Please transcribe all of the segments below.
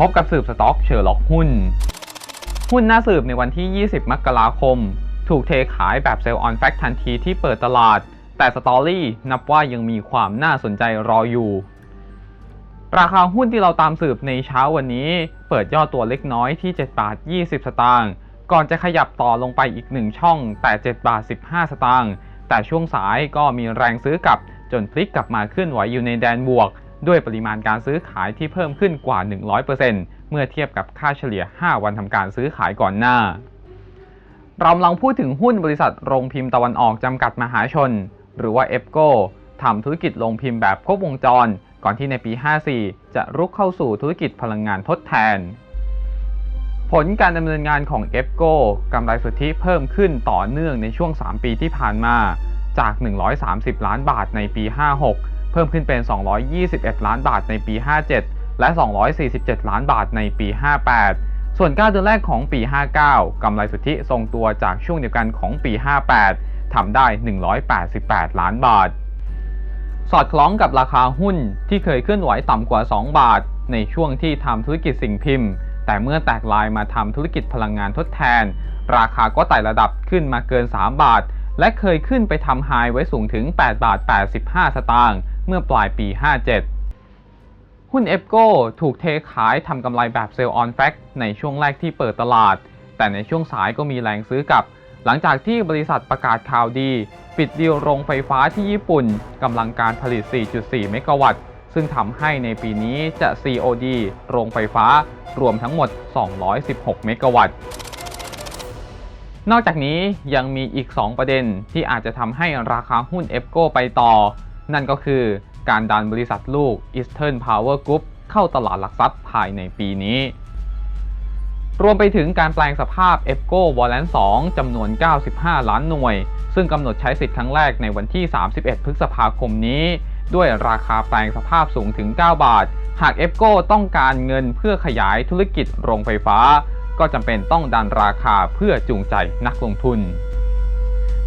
พบกับสืบสต็อกเชอร์ล็อกหุ้น หุ้นหน้าสืบในวันที่ 20 มกราคม ถูกเทขายแบบเซลล์ออนแฟกทันทีที่เปิดตลาด แต่สตอรี่นับว่ายังมีความน่าสนใจรออยู่ ราคาหุ้นที่เราตามสืบในเช้าวันนี้ เปิดย่อตัวเล็กน้อยที่ 7 บาท 20 สตางค์ก่อนจะขยับต่อลงไปอีก 1 ช่อง แต่ 7 บาท 15 สตางค์แต่ช่วงสายก็มีแรงซื้อกลับจนพลิกกลับมาเคลื่อนไหวอยู่ในแดนบวก ด้วยปริมาณการซื้อขายที่เพิ่มขึ้นกว่า 100%เมื่อเทียบกับค่าเฉลี่ย 5 วันทำการซื้อขายก่อนหน้า เรากำลังพูดถึงหุ้นบริษัทโรงพิมพ์ตะวันออกจำกัดมหาชน หรือว่า EFCO ทำธุรกิจโรงพิมพ์แบบครบวงจร ก่อนที่ในปี 54 จะรุกเข้าสู่ธุรกิจพลังงานทดแทน ผลการดำเนินงานของ EFCO กำไรสุทธิเพิ่มขึ้นต่อเนื่องในช่วง 3 ปีที่ผ่านมาจาก 130 ล้านบาทในปี 56 เพิ่มขึ้นเป็น 221 ล้านบาทในปี 57 และ 247 ล้านบาทในปี 58 ส่วน 9 เดือนแรกของปี 59 กำไรสุทธิทรงตัวจากช่วงเดียวกันของปี 58 ทำได้ 188 ล้านบาท สอดคล้องกับราคาหุ้นที่เคยเคลื่อนไหวต่ำกว่า 2 บาท ในช่วงที่ทำธุรกิจสิ่งพิมพ์ แต่เมื่อแตกลายมาทำธุรกิจพลังงานทดแทน ราคาก็ไต่ระดับขึ้นมาเกิน 3 บาท และเคยขึ้นไปทำไฮไว้สูงถึง 8 บาท 85 สตางค์ เมื่อปลายปี 57 หุ้น e f c o ถูกเทขายทำกำไรแบบเซลล์ออนแฟกในช่วงแรกที่เปิดตลาด แต่ในช่วงสายก็มีแรงซื้อกลับ หลังจากที่บริษัทประกาศข่าวดี ปิดดีลโรงไฟฟ้าที่ญี่ปุ่นกำลังการผลิต 4.4 เมกะวัตต์ ซึ่งทำให้ในปีนี้จะ COD โรงไฟฟ้ารวมทั้งหมด 216 เมกะวัตต์นอกจากนี้ยังมีอีก 2 ประเด็นที่อาจจะทำให้ราคาหุ้น e f c o ไปต่อ นั่นก็คือการดันบริษัทลูก Eastern Power Group เข้าตลาดหลักทรัพย์ภายในปีนี้ รวมไปถึงการแปลงสภาพ e f c o w a l a n 2จำนวน 95 ล้านหน่วย ซึ่งกำหนดใช้สิทธิ์ครั้งแรกในวันที่ 31 พฤษภาคมนี้ ด้วยราคาแปลงสภาพสูงถึง 9 บาท หาก e f c o ต้องการเงินเพื่อขยายธุรกิจโรงไฟฟ้า ก็จำเป็นต้องดันราคาเพื่อจูงใจนักลงทุน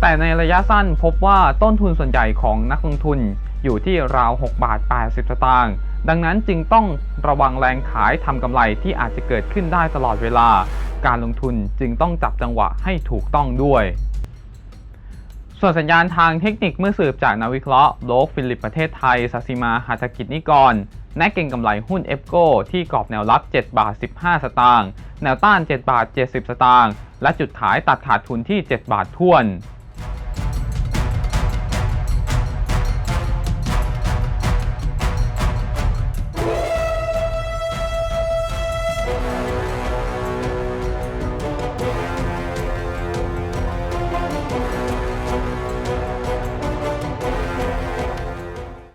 แต่ในระยะสั้นพบว่าต้นทุนส่วนใหญ่ของนักลงทุนอยู่ที่ราว 6 บาท 80 สตางค์ ดังนั้นจึงต้องระวังแรงขายทำกำไรที่อาจจะเกิดขึ้นได้ตลอดเวลา การลงทุนจึงต้องจับจังหวะให้ถูกต้องด้วย ส่วนสัญญาณทางเทคนิคเมื่อสืบจากนักวิเคราะห์โลกฟิลิปประเทศไทย สัสิมาหัตถกิจนิกรแนะเก่งกำไรหุ้นเอฟโกที่กรอบแนวรับ 7 บาท 15 สตางค์ แนวต้าน 7 บาท 70 สตางค์ และจุดขายตัดขาดทุนที่ 7 บาทท่วน